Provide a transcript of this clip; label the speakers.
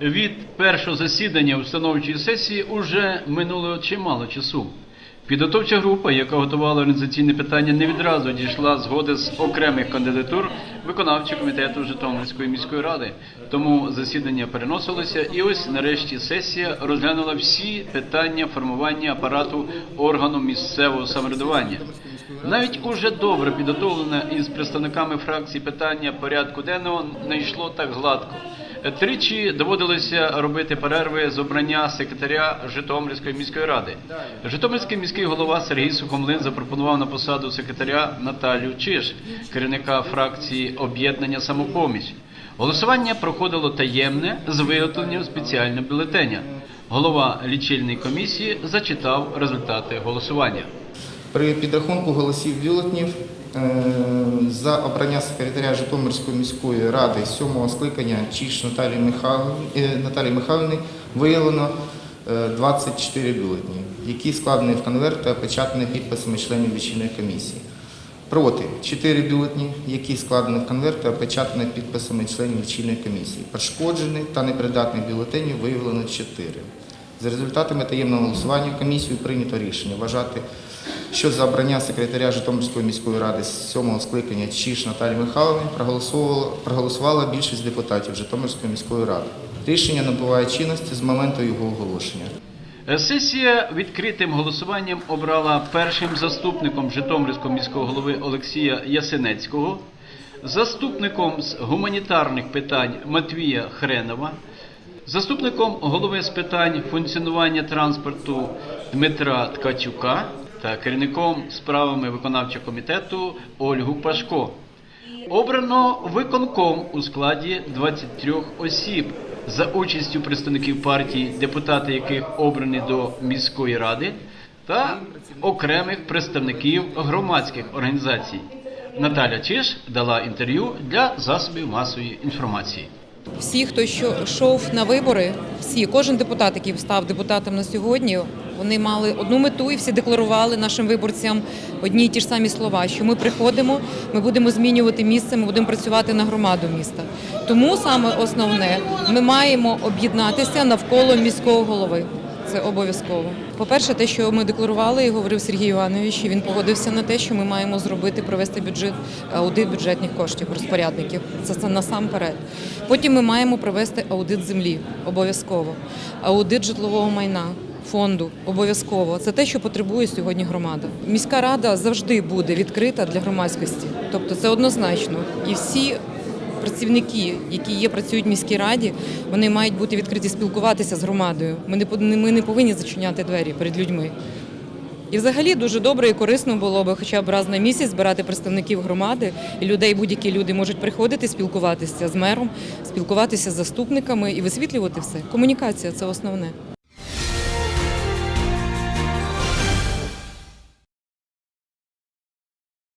Speaker 1: Від першого засідання установчої сесії уже минуло чимало часу. Підготовча група, яка готувала організаційне питання, не відразу дійшла згоди з окремих кандидатур виконавчого комітету Житомирської міської ради. Тому засідання переносилося, і ось нарешті сесія розглянула всі питання формування апарату органу місцевого самоврядування. Навіть уже добре підготовлене із представниками фракцій питання порядку денного не йшло так гладко. Тричі доводилося робити перерви з обрання секретаря Житомирської міської ради. Житомирський міський голова Сергій Сухомлин запропонував на посаду секретаря Наталію Чиш, керівника фракції об'єднання самопоміч. Голосування проходило таємне з виготовленням спеціального бюлетеня. Голова лічильної комісії зачитав результати голосування.
Speaker 2: При підрахунку голосів бюлетнів за обрання секретаря Житомирської міської ради сьомого скликання Чіш Наталії Михайловни, е, Наталії виявлено е, 24 бюлетні, які складені в конверт та опечатані підписами членів лічильної комісії. Проти 4 бюлетні, які складені в конверт та опечатані підписами членів лічильної комісії. Пошкоджені та непридатних бюлетенів виявлено 4. За результатами таємного голосування комісією прийнято рішення вважати, що за обрання секретаря Житомирської міської ради з сьомого скликання Чіш Наталії Михайловни проголосувала, проголосувала більшість депутатів Житомирської міської ради. Рішення набуває чинності з моменту його оголошення.
Speaker 1: Сесія відкритим голосуванням обрала першим заступником Житомирського міського голови Олексія Ясенецького, заступником з гуманітарних питань Матвія Хренова, заступником голови з питань функціонування транспорту Дмитра Ткачука та керівником справами виконавчого комітету Ольгу Пашко. Обрано виконком у складі 23 осіб за участю представників партій, депутати яких обрані до міської ради, та окремих представників громадських організацій. Наталя Чиш дала інтерв'ю для засобів масової інформації.
Speaker 3: Всі, хто йшов на вибори, всі, кожен депутат, який став депутатом на сьогодні, вони мали одну мету і всі декларували нашим виборцям одні й ті ж самі слова, що ми приходимо, ми будемо змінювати місце, ми будемо працювати на громаду міста. Тому саме основне, ми маємо об'єднатися навколо міського голови. Це обов'язково. По-перше, те, що ми декларували, і говорив Сергій Іванович, і він погодився на те, що ми маємо зробити провести бюджет аудит бюджетних коштів розпорядників. Це, це насамперед. Потім ми маємо провести аудит землі обов'язково, аудит житлового майна. Фонду обов'язково це те, що потребує сьогодні громада. Міська рада завжди буде відкрита для громадськості, тобто це однозначно. І всі працівники, які є, працюють в міській раді, вони мають бути відкриті спілкуватися з громадою. Ми не ми не повинні зачиняти двері перед людьми. І взагалі дуже добре і корисно було би хоча б раз на місяць збирати представників громади і людей, будь-які люди можуть приходити, спілкуватися з мером, спілкуватися з заступниками і висвітлювати все. Комунікація це основне.